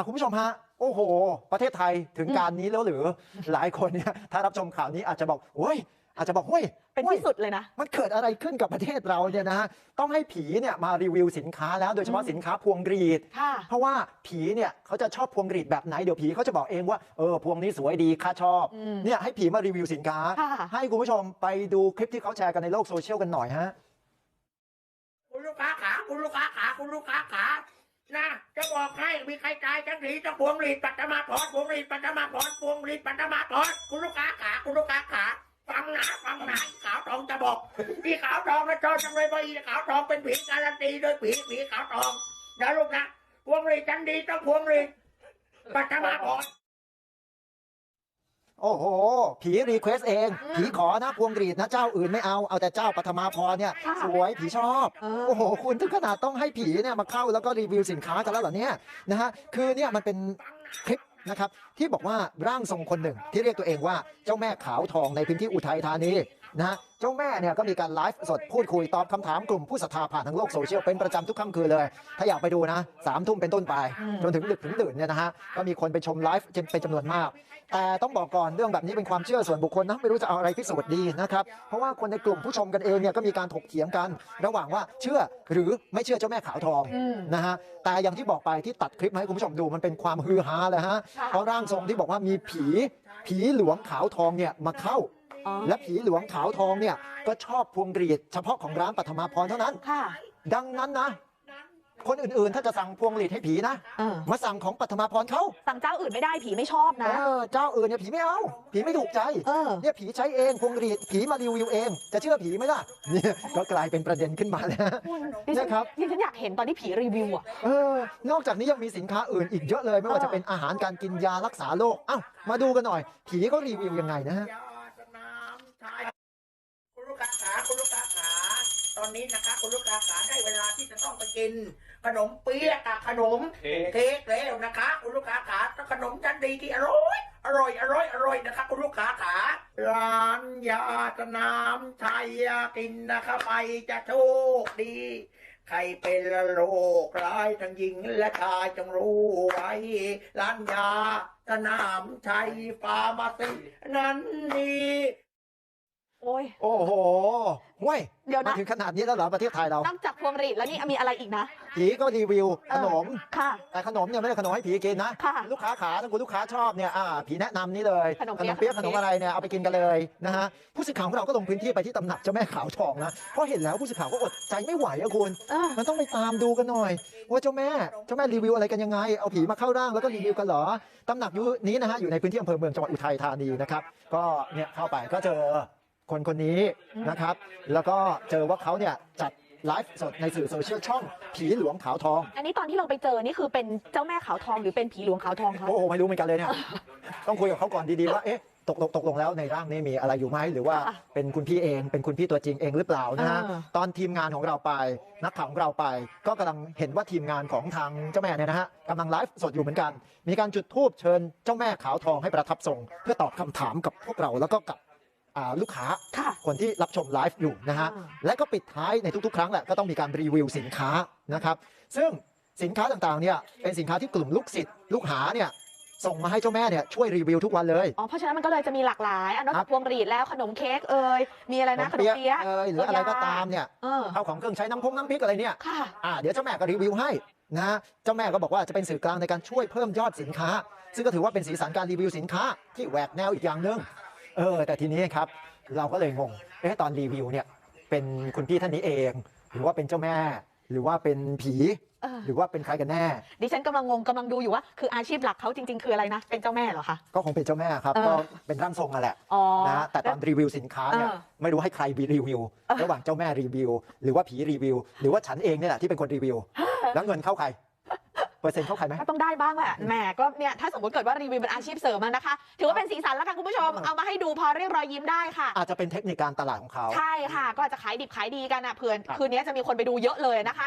อะคุณผู้ชมฮะโอ้โห ประเทศไทยถึงการนี้แล้วหรือ หลายคนเนี่ยถ้ารับชมข่าวนี้อาจจะบอกโอ้ยอาจจะบอกเฮ้ยเป็นฮ้ยที่สุดเลยนะ มันเกิดอะไรขึ้นกับประเทศเราเนี่ยนะฮะต้องให้ผีเนี่ยมารีวิวสินค้าแล้วโดยเฉพาะอืมสินค้าพวงกรีดค่ะเพราะว่าผีเนี่ยเขาจะชอบพวงกรีดแบบไหนเดี๋ยวผีเขาจะบอกเองว่าเออพวงนี้สวยดีข้าชอบอืมเนี่ยให้ผีมารีวิวสินค้าค่ะให้คุณผู้ชมไปดูคลิปที่เขาแชร์กันในโลกโซเชียลกันหน่อยฮะคุณลูกค้าขาคุณลูกค้าขาคุณลูกค้าขา นะจะบอกให้มีใครตายทั้งทีต้องพวงหรีดปัตมาพรพวงหรีดปัตมาพรพวงหรีดปัตมาพรคุณลูกค้าขาคุณลูกค้าขาฟังนะฟังนะขาวทองจะบอกพี่ขาวทองนะชอจังเลยพี่ขาวทองเป็นผีการันตีโดยผีผีขาวทองนะลูกนะพวงหรีดจันดีต้องพวงหรีดปัตมาพร โอ้โห ผีรีเควสเอง ผีขอนะพวงกรีดนะเจ้าอื่นไม่เอา เอาแต่เจ้าปฐมาพรเนี่ยค่ะสวยผีชอบเออโอ้โห คุณถึงขนาดต้องให้ผีเนี่ยมาเข้าแล้วก็รีวิวสินค้ากันแล้วเหรอเนี่ยนะฮะคือเนี่ยมันเป็นคลิปนะครับที่บอกว่าร่างทรงคนหนึ่งที่เรียกตัวเองว่าเจ้าแม่ขาวทองในพื้นที่อุทัยธานี นะฮะเจ้าแม่เนี่ยก็มีการไลฟ์สดพูดคุยตอบคำถามกลุ่มผู้ศรัทธาผ่านทางโลกโซเชียลเป็นประจำทุกค่ำคืนเลย ถ้าอยากไปดูนะสามทุ่มเป็นต้นไปอืมจนถึงดึกถึงดื่นเนี่ยนะฮะก็มีคนไปชมไลฟ์เป็นจำนวนมาก แต่ต้องบอกก่อนเรื่องแบบนี้เป็นความเชื่อส่วนบุคคลนะไม่รู้จะเอาอะไรพิสูจน์ดีนะครับเพราะว่าคนในกลุ่มผู้ชมกันเองเนี่ยก็มีการถกเถียงกัน ระหว่างว่าเชื่อหรือไม่เชื่อเจ้าแม่ขาวทองอืมนะฮะแต่อย่างที่บอกไปที่ตัดคลิปมาให้คุณผู้ชมดูมันเป็นความฮือฮาเลยฮะค่ะเพราะร่างทรงที่บอกว่ามีผีผีหลวงขาวทองเนี่ยมาเข้าอ๋อ และผีหลวงขาวทองเนี่ยก็ชอบพวงกรีดเฉพาะของร้านปัทมาพรเท่านั้นค่ะดังนั้นนะ คนอื่นๆถ้าจะสั่งพวงกรีดให้ผีนะเออมาสั่งของปัทมาพรเขาสั่งเจ้าอื่นไม่ได้ผีไม่ชอบนะเออเจ้าอื่นเนี่ยผีไม่เอา ผีไม่ถูกใจเออเนี่ยผีใช้เองพวงกรีดผีมารีวิวเอง จะเชื่อผีไหมล่ะเนี่ยก็กลายเป็นประเด็นขึ้นมาแล้วคุณดิฉันนะครับดิฉันอยากเห็นตอนที่ผีรีวิวอะเออนอกจากนี้ยังมีสินค้าอื่นอีกเยอะเลย ไม่ว่าเออจะเป็นอาหารการกินยารักษาโรคอ้าวมาดูกันหน่อย ผีเขารีวิวยังไงนะฮะ ยาสนามชัยคุณลูกค้าขาคุณลูกค้าขา ตอนนี้นะคะคุณลูกค้าขาได้เวลาที่จะต้องไปกิน ขนมเปี๊ยะกับขนมเค้กแล้วนะคะคุณลูกค้าขาต้องขนมชั้นดีที่อร่อยอร่อยอร่อยอร่อยนะคะคุณลูกค้าขาร้านยาสนามชัยกินนะคะไปจะโชคดี ใครเป็นโรคร้ายทั้งหญิงและชายจงรู้ไว้ร้านยาสนามชัยฟาร์มาซีนั้นดี โอ้ยโอ้โหห้วยเดี๋ยวนะมาถึงขนาดนี้แล้วเหรอประเทศไทยเรา นอกจากพวงหรีดแล้วนี่มีอะไรอีกนะ ผีก็รีวิวขนมเออค่ะ แต่ขนมเนี่ยไม่ได้ขนมให้ผีกินนะค่ะลูกค้าขาถ้าคุณลูกค้าชอบเนี่ยอ่าผีแนะนำนี่เลย ขนมเปี๊ยะเปี๊ยะขขนนมมเปี๊ยะอะไรเนี่ยเอาไปกินกันเลยนะฮะ ผู้สื่อข่าวของเราก็ลงพื้นที่ไปที่ตำหนักเจ้าแม่ขาวทองนะ เพราะเห็นแล้วผู้สื่อข่าวก็อดใจไม่ไหวอะคุณเออมันต้องไปตามดูกันหน่อย ว่าเจ้าแม่เจ้าแม่รีวิวอะไรกันยังไง เอาผีมาเข้าร่างแล้วก็รีวิวกันเหรอตำหนักอยู่นี้นะฮะอยู่ในพื้นที่อำเภอเมืองจังหวัดอุทัยธานีนะครับ ก็เนี่ยเข้าไปก็เจอ คนคนนี้นะครับ แล้วก็เจอว่าเขาเนี่ยจัดไลฟ์สดในสื่อโซเชียลช่องผีหลวงขาวทอง อันนี้ตอนที่เราไปเจอนี่คือเป็นเจ้าแม่ขาวทองหรือเป็นผีหลวงขาวทองคะโอ้โหไม่รู้เหมือนกันเลยเนี่ยต้องคุยกับเขาก่อนดีๆว่าเอ๊ะตกลงตกลงแล้วในร่างนี้มีอะไรอยู่ไหมหรือว่าค่ะเป็นคุณพี่เองเป็นคุณพี่ตัวจริงเองหรือเปล่านะฮะเออตอนทีมงานของเราไป นักข่าวของเราไป ก็กำลังเห็นว่าทีมงานของทางเจ้าแม่เนี่ยนะฮะกำลังไลฟ์สดอยู่เหมือนกัน มีการจุดธูปเชิญเจ้าแม่ขาวทองให้ประทับทรงเพื่อตอบคำถามกับพวกเราแล้วก็กับอ่า ลูกค้าค่ะคนที่รับชมไลฟ์อยู่นะฮะอ่าและก็ปิดท้ายในทุกๆ ครั้งแหละก็ต้องมีการรีวิวสินค้านะครับ ซึ่งสินค้าต่างๆเนี่ยเป็นสินค้าที่กลุ่มลูกศิษย์ลูกหาเนี่ยส่งมาให้เจ้าแม่เนี่ยช่วยรีวิวทุกวันเลยอ๋อเพราะฉะนั้นมันก็เลยจะมีหลากหลายอะนอกครัจากบพวงหรีดแล้วขนมเค้กเอ่ยมีอะไรนะขนมเปี๊ยะเอยหรืออะไรก็ตามเนี่ยเออข้าวของเครื่องใช้น้ำพงน้ำพริกอะไรเนี่ยค่ะอ่าเดี๋ยวเจ้าแม่ก็รีวิวให้นะฮะเจ้าแม่ก็บอกว่าจะเป็นสื่อกลางในการช่วยเพิ่มยอดสินค้า ซึ่งก็ถือว่าเป็นสีสันการรีวิวสินค้าที่แหวกแนวอีกอย่างหนึ่ง เออแต่ทีนี้ครับเราก็เลยงงเอ๊ะตอนรีวิวเนี่ยเป็นคุณพี่ท่านนี้เอง หรือว่าเป็นเจ้าแม่ หรือว่าเป็นผีเออหรือว่าเป็นใครกันแน่ ดิฉันกำลังงงกำลังดูอยู่ว่า คืออาชีพหลักเขาจริงๆ คืออะไรนะ เป็นเจ้าแม่เหรอคะ ก็คงเป็นเจ้าแม่ครับเออก็เป็นร่างทรงนั่นแหละอ๋อนะฮะแต่ตอนรีวิวสินค้าเนี่ยเออไม่รู้ให้ใครรีวิวเออระหว่างเจ้าแม่รีวิว หรือว่าผีรีวิว หรือว่าฉันเองเนี่ยแหละที่เป็นคนรีวิว แล้วเงินเข้าใคร เปอร์เซ็นต์เข้าใครไหมก็ต้องได้บ้างแหละแหมก็เนี่ยถ้าสมมติเกิดว่ารีวิวเป็นอาชีพเสริมอะนะคะ ถือว่าเป็นสีสันแล้วกันคุณผู้ชมเออเอามาให้ดูพอเรียกรอยยิ้มได้ค่ะ อาจจะเป็นเทคนิคการตลาดของเขาใช่ค่ะ ก็อาจจะขายดิบขายดีกันอะเผื่อครับคืนนี้จะมีคนไปดูเยอะเลยนะคะ